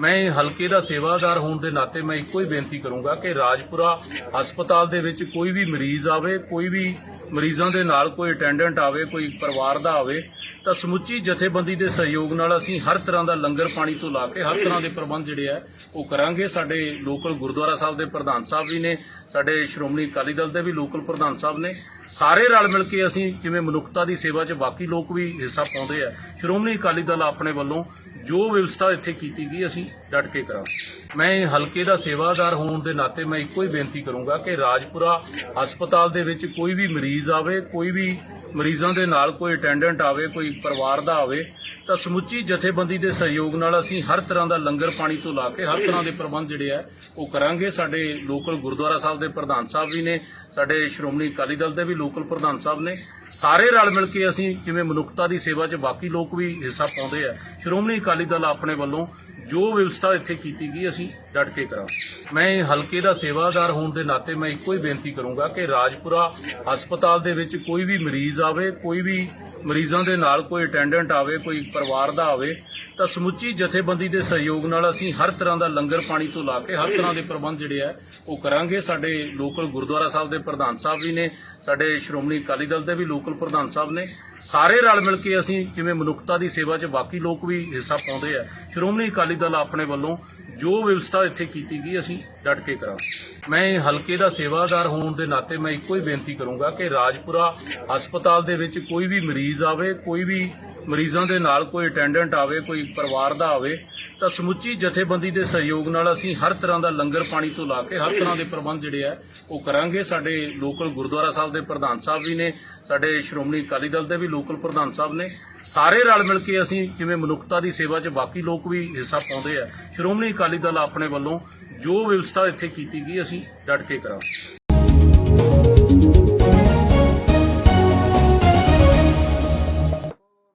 ਮੈਂ ਹਲਕੇ ਦਾ ਸੇਵਾਦਾਰ ਹੋਣ ਦੇ ਨਾਤੇ ਮੈਂ ਇੱਕੋ ਹੀ ਬੇਨਤੀ ਕਰੂੰਗਾ ਕਿ ਰਾਜਪੁਰਾ ਹਸਪਤਾਲ ਦੇ ਵਿੱਚ ਕੋਈ ਵੀ ਮਰੀਜ਼ ਆਵੇ, ਕੋਈ ਵੀ ਮਰੀਜ਼ਾਂ ਦੇ ਨਾਲ ਕੋਈ ਅਟੈਂਡੈਂਟ ਆਵੇ, ਕੋਈ ਪਰਿਵਾਰ ਦਾ ਆਵੇ, ਤਾਂ ਸਮੁੱਚੀ ਜਥੇਬੰਦੀ ਦੇ ਸਹਿਯੋਗ ਨਾਲ ਅਸੀਂ ਹਰ ਤਰ੍ਹਾਂ ਦਾ ਲੰਗਰ ਪਾਣੀ ਤੋਂ ਲਾ ਕੇ ਹਰ ਤਰ੍ਹਾਂ ਦੇ ਪ੍ਰਬੰਧ ਜਿਹੜੇ ਆ, ਉਹ ਕਰਾਂਗੇ। ਸਾਡੇ ਲੋਕਲ ਗੁਰਦੁਆਰਾ ਸਾਹਿਬ ਦੇ ਪ੍ਰਧਾਨ ਸਾਹਿਬ ਵੀ ਨੇ, ਸਾਡੇ ਸ਼੍ਰੋਮਣੀ ਅਕਾਲੀ ਦਲ ਦੇ ਵੀ ਲੋਕਲ ਪ੍ਰਧਾਨ ਸਾਹਿਬ ਨੇ। ਸਾਰੇ ਰਲ ਮਿਲ ਕੇ ਅਸੀਂ ਜਿਵੇਂ ਮਨੁੱਖਤਾ ਦੀ ਸੇਵਾ 'ਚ ਬਾਕੀ ਲੋਕ ਵੀ ਹਿੱਸਾ ਪਾਉਂਦੇ ਆ। ਸ਼੍ਰੋਮਣੀ ਅਕਾਲੀ ਦਲ ਆਪਣੇ ਵੱਲੋਂ ਜੋ ਵਿਵਸਥਾ ਇੱਥੇ ਕੀਤੀ ਗਈ ਅਸੀਂ ਡਟ ਕੇ ਕਰਾਂਗੇ। ਮੈਂ ਹਲਕੇ ਦਾ ਸੇਵਾਦਾਰ ਹੋਣ ਦੇ ਨਾਤੇ ਮੈਂ ਇੱਕੋ ਹੀ ਬੇਨਤੀ ਕਰੂੰਗਾ ਕਿ ਰਾਜਪੁਰਾ ਹਸਪਤਾਲ ਦੇ ਵਿੱਚ ਕੋਈ ਵੀ ਮਰੀਜ਼ ਆਵੇ, ਕੋਈ ਵੀ ਮਰੀਜ਼ਾਂ ਦੇ ਨਾਲ ਕੋਈ ਅਟੈਂਡੈਂਟ ਆਵੇ, ਕੋਈ ਪਰਿਵਾਰ ਦਾ ਆਵੇ, ਤਾਂ ਸਮੁੱਚੀ ਜਥੇਬੰਦੀ ਦੇ ਸਹਿਯੋਗ ਨਾਲ ਅਸੀਂ ਹਰ ਤਰ੍ਹਾਂ ਦਾ ਲੰਗਰ ਪਾਣੀ ਤੋਂ ਲਾ ਕੇ ਹਰ ਤਰ੍ਹਾਂ ਦੇ ਪ੍ਰਬੰਧ ਜਿਹੜੇ ਆ, ਉਹ ਕਰਾਂਗੇ। ਸਾਡੇ ਲੋਕਲ ਗੁਰਦੁਆਰਾ ਸਾਹਿਬ ਦੇ ਪ੍ਰਧਾਨ ਸਾਹਿਬ ਵੀ ਨੇ, ਸਾਡੇ ਸ਼੍ਰੋਮਣੀ ਅਕਾਲੀ ਦਲ ਦੇ ਵੀ ਲੋਕਲ ਪ੍ਰਧਾਨ ਸਾਹਿਬ ਨੇ। ਸਾਰੇ ਰਲ ਮਿਲ ਕੇ ਅਸੀਂ ਜਿਵੇਂ ਮਨੁੱਖਤਾ ਦੀ ਸੇਵਾ 'ਚ ਬਾਕੀ ਲੋਕ ਵੀ ਹਿੱਸਾ ਪਾਉਂਦੇ ਆ। ਸ਼੍ਰੋਮਣੀ ਅਕਾਲੀ ਦਲ ਆਪਣੇ ਵੱਲੋਂ ਜੋ ਵਿਵਸਥਾ ਇੱਥੇ ਕੀਤੀ ਗਈ, ਅਸੀਂ ਡਟ ਕੇ ਕਰਾਂ ਮੈਂ ਹਲਕੇ ਦਾ ਸੇਵਾਦਾਰ ਹੋਣ ਦੇ ਨਾਤੇ ਮੈਂ ਇੱਕੋ ਹੀ ਬੇਨਤੀ ਕਰੂੰਗਾ ਕਿ ਰਾਜਪੁਰਾ ਹਸਪਤਾਲ ਦੇ ਵਿੱਚ ਕੋਈ ਵੀ ਮਰੀਜ਼ ਆਵੇ, ਕੋਈ ਵੀ ਮਰੀਜ਼ਾਂ ਦੇ ਨਾਲ ਕੋਈ ਅਟੈਂਡੈਂਟ ਆਵੇ, ਕੋਈ ਪਰਿਵਾਰ ਦਾ ਆਵੇ ਤਾਂ ਸਮੁੱਚੀ ਜਥੇਬੰਦੀ ਦੇ ਸਹਿਯੋਗ ਨਾਲ ਅਸੀਂ ਹਰ ਤਰ੍ਹਾਂ ਦਾ ਲੰਗਰ ਪਾਣੀ ਤੋਂ ਲਾ ਕੇ ਹਰ ਤਰ੍ਹਾਂ ਦੇ ਪ੍ਰਬੰਧ ਜਿਹੜੇ ਆ, ਉਹ ਕਰਾਂਗੇ। ਸਾਡੇ ਲੋਕਲ ਗੁਰਦੁਆਰਾ ਸਾਹਿਬ ਦੇ ਪ੍ਰਧਾਨ ਸਾਹਿਬ ਵੀ ਨੇ, ਸਾਡੇ ਸ਼੍ਰੋਮਣੀ ਅਕਾਲੀ ਦਲ ਦੇ ਵੀ ਲੋਕਲ ਪ੍ਰਧਾਨ ਸਾਹਿਬ ਨੇ। ਸਾਰੇ ਰਲ ਮਿਲ ਕੇ ਅਸੀਂ ਜਿਵੇਂ ਮਨੁੱਖਤਾ ਦੀ ਸੇਵਾ 'ਚ ਬਾਕੀ ਲੋਕ ਵੀ ਹਿੱਸਾ ਪਾਉਂਦੇ ਆ, ਸ਼੍ਰੋਮਣੀ ਅਕਾਲੀ ਦਲ ਆਪਣੇ ਵੱਲੋਂ ਜੋ ਵਿਵਸਥਾ ਇੱਥੇ ਕੀਤੀ ਗਈ, ਅਸੀਂ ਡਟ ਕੇ ਕਰਾਂ। ਮੈਂ ਹਲਕੇ ਦਾ ਸੇਵਾਦਾਰ ਹੋਣ ਦੇ ਨਾਤੇ ਮੈਂ ਇੱਕੋ ਹੀ ਬੇਨਤੀ ਕਰੂੰਗਾ ਕਿ ਰਾਜਪੁਰਾ ਹਸਪਤਾਲ ਦੇ ਵਿੱਚ ਕੋਈ ਵੀ ਮਰੀਜ਼ ਆਵੇ, ਕੋਈ ਵੀ ਮਰੀਜ਼ਾਂ ਦੇ ਨਾਲ ਕੋਈ ਅਟੈਂਡੈਂਟ ਆਵੇ, ਕੋਈ ਪਰਿਵਾਰ ਦਾ ਆਵੇ, ਤਾਂ ਸਮੁੱਚੀ ਜਥੇਬੰਦੀ ਦੇ ਸਹਿਯੋਗ ਨਾਲ ਅਸੀਂ ਹਰ ਤਰ੍ਹਾਂ ਦਾ ਲੰਗਰ ਪਾਣੀ ਤੋਂ ਲਾ ਕੇ ਹਰ ਤਰ੍ਹਾਂ ਦੇ ਪ੍ਰਬੰਧ ਜਿਹੜੇ ਆ, ਉਹ ਕਰਾਂਗੇ। ਸਾਡੇ ਲੋਕਲ ਗੁਰਦੁਆਰਾ ਸਾਹਿਬ ਦੇ ਪ੍ਰਧਾਨ ਸਾਹਿਬ ਵੀ ਨੇ, ਸਾਡੇ ਸ਼੍ਰੋਮਣੀ ਅਕਾਲੀ ਦਲ ਦੇ ਵੀ ਲੋਕਲ ਪ੍ਰਧਾਨ ਸਾਹਿਬ ਨੇ। ਸਾਰੇ ਰਲ ਮਿਲ ਕੇ ਅਸੀਂ ਜਿਵੇਂ ਮਨੁੱਖਤਾ ਦੀ ਸੇਵਾ 'ਚ ਬਾਕੀ ਲੋਕ ਵੀ ਹਿੱਸਾ ਪਾਉਂਦੇ ਆ, ਸ਼੍ਰੋਮਣੀ ਅਕਾਲੀ ਦਲ ਆਪਣੇ ਵੱਲੋਂ ਜੋ ਵਿਵਸਥਾ ਇੱਥੇ ਕੀਤੀ ਗਈ ਅਸੀਂ ਡਟ ਕੇ ਕਰਾਂਗੇ।